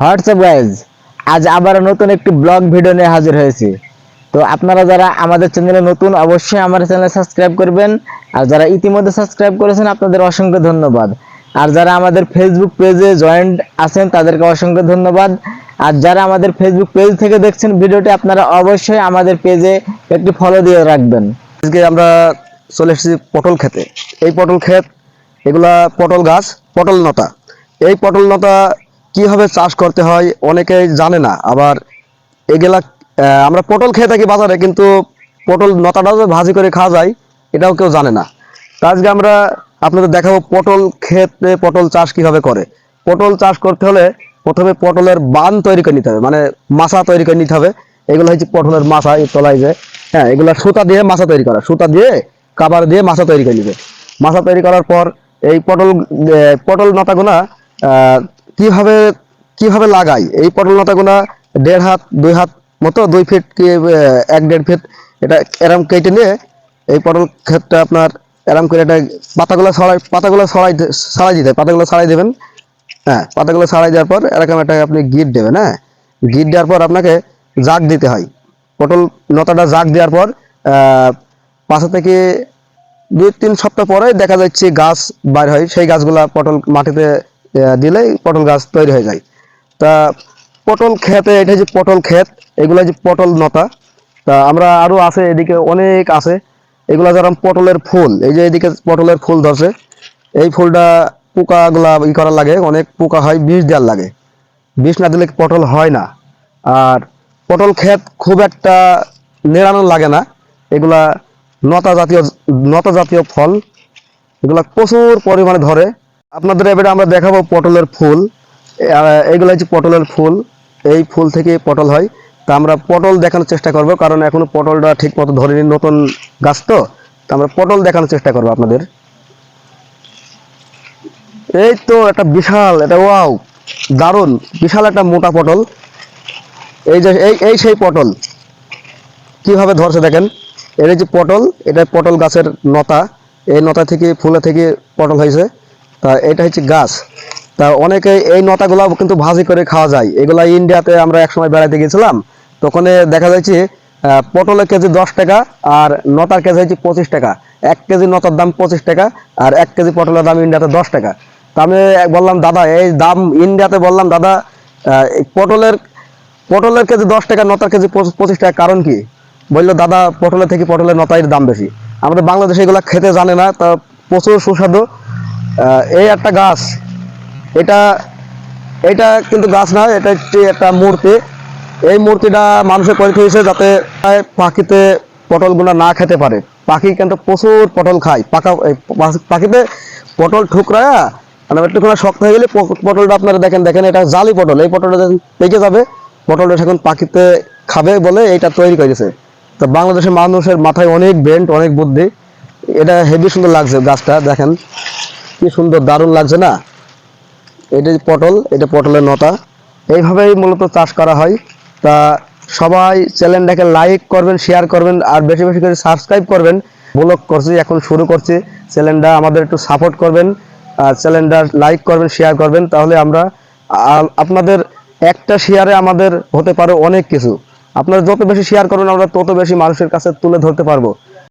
WhatsApp guys আজ আবার নতুন একটি ব্লগ ভিডিও নিয়ে হাজির হয়েছি। তো আপনারা যারা আমাদের চ্যানেলে নতুন, অবশ্যই আমার চ্যানেল সাবস্ক্রাইব করবেন। আর যারা ইতিমধ্যে সাবস্ক্রাইব করেছেন, আপনাদের অসংখ্য ধন্যবাদ। আর যারা আমাদের ফেসবুক পেজে জয়েন্ট আছেন, তাদেরকে অসংখ্য ধন্যবাদ। আর যারা আমাদের ফেসবুক পেজ থেকে দেখছেন ভিডিওটি, আপনারা অবশ্যই আমাদের পেজে একটি ফলো দিয়ে রাখবেন। আজকে আমরা চলে এসেছি পটল খেতে। এই পটল ক্ষেত, এগুলা পটল গাছ, পটল নতা। এই পটল নতা কীভাবে চাষ করতে হয় অনেকেই জানে না, আবার এগুলা আমরা পটল খেয়ে থাকি বাজারে, কিন্তু পটল নতাটাও যে ভাজি করে খাওয়া যায়, এটাও কেউ জানে না। আজকে আমরা আপনাদের দেখাবো পটল ক্ষেতে পটল চাষ কীভাবে করে। পটল চাষ করতে হলে প্রথমে পটলের বান তৈরি করে নিতে হবে মানে মাছা তৈরি করে নিতে হবে। এগুলো হচ্ছে পটলের মাছা তলায় যে হ্যাঁ এগুলো সুতা দিয়ে মাছা তৈরি করা, সুতা দিয়ে কাবার দিয়ে মাছা তৈরি করে নিবে। মাছা তৈরি করার পর এই পটল পটল নতাগুনা কীভাবে কীভাবে লাগাই? এই পটল নতাগুনা দেড় হাত, দুই হাত মতো, দুই ফিট কি এক দেড় ফিট এটা এরম কেটে নিয়ে এই পটল ক্ষেতটা আপনার এরম করে এটা পাতাগুলো ছড়াই পাতাগুলো ছড়াই ছড়াই দিতে। পাতাগুলো ছড়াই দেবেন। হ্যাঁ পাতাগুলো ছাড়াই দেওয়ার পর এরকম একটা আপনি গিট দেবেন হ্যাঁ? গিট দেওয়ার পর আপনাকে জাগ দিতে হয়। পটল নতাটা জাগ দেওয়ার পর পাশে থেকে দুই, তিন সপ্তাহ পরে দেখা যাচ্ছে গাছ বাইর হয়। সেই গাছগুলা পটল মাটিতে দিলেই পটল গাছ তৈরি হয়ে যায়। তা পটল খেতে এটা যে পটল ক্ষেত, এগুলো যে পটল নতা, তা আমরা আরও আছে, এদিকে অনেক আছে। এগুলা যেরকম পটলের ফুল, এই যে এদিকে পটলের ফুল ধরছে, এই ফুলটা পোকাগুলা ই করার লাগে, অনেক পোকা হয়, বিষ দেওয়ার লাগে। বিষ না দিলে পটল হয় না। আর পটল ক্ষেত খুব একটা নেড়ানো লাগে না। এগুলা নতা জাতীয় নতা জাতীয় ফল, এগুলা প্রচুর পরিমাণে ধরে। আপনাদের এবারে আমরা দেখাবো পটলের ফুল। এ- আর এইগুলো হচ্ছে পটলের ফুল। এই ফুল থেকে পটল হয়। তা আমরা পটল দেখানোর চেষ্টা করব, কারণ এখনও পটলটা ঠিক মতো ধরেনি নতুন গাছ তো। তা আমরা পটল দেখানোর চেষ্টা করব আপনাদের। এই তো একটা বিশাল, এটা ওয়াও, দারুণ, বিশাল একটা মোটা পটল। এই যে, এই এই সেই পটল। কীভাবে ধরছে দেখেন? এই যে পটল, এটা পটল গাছের নতা। এই নতা থেকে, ফুলে থেকে পটল হয়েছে। তা এটা হচ্ছে গাছ। তা অনেকে এই নতাগুলা কিন্তু ভাজি করে খাওয়া যায়। এগুলা ইন্ডিয়াতে আমরা একসময় বেড়াতে গেছিলাম তখন দেখা যাচ্ছে পটলের কেজি দশ টাকা আর নতার কেজি হচ্ছে পঁচিশ টাকা। এক কেজি নতার দাম পঁচিশ টাকা আর এক কেজি পটলের দাম ইন্ডিয়াতে দশ টাকা। তা আমি বললাম, দাদা, এই দাম ইন্ডিয়াতে বললাম, দাদা পটলের পটলের কেজি দশ টাকা, নতার কেজি পঁচিশ- টাকা কারণ কি? বলল, দাদা, পটলের থেকে পটলের নতাইয়ের দাম বেশি। আমাদের বাংলাদেশে এগুলো খেতে জানে না, তা প্রচুর সুস্বাদু। এই একটা গাছ। এটা এটা কিন্তু গাছ না, এটা একটি একটা মূর্তি। এই মূর্তিটা মানুষে করে দিয়েছে যাতে পাখিতে পটলগুলো না খেতে পারে। পাখি কিন্তু প্রচুর পটল খায়। পাকা পাখিতে পটল ঠুকরায়া মানে একটুখানি শক্ত হয়ে গেলে পটলটা আপনারা দেখেন দেখেন, এটা জালি পটল। এই পটলটা যখন পেকে যাবে, পটলটা এখন পাখিতে খাবে বলে এটা তৈরি করেছে তো বাংলাদেশের মানুষের মাথায় অনেক ব্রেন্ট অনেক বুদ্ধি। এটা হেভি সুন্দর লাগছে গাছটা, দেখেন। কি সুন্দর, দারুণ লাগছে না? এটা পটল, এটা পটলের নতা। এইভাবেই মূলত চাষ করা হয়। তা সবাই চ্যানেলটাকে লাইক করবেন শেয়ার করবেন, আর বেশি বেশি করে সাবস্ক্রাইব করবেন। ব্লগ করছি, এখন শুরু করছি। চ্যানেলটা আমাদের একটু সাপোর্ট করবেন, আর চ্যানেলটা লাইক করবেন শেয়ার করবেন। তাহলে আমরা আপনাদের একটা শেয়ারে আমাদের হতে পারে অনেক কিছু। আপনারা যত বেশি শেয়ার করবেন, আমরা তত বেশি মানুষের কাছে তুলে ধরতে পারব।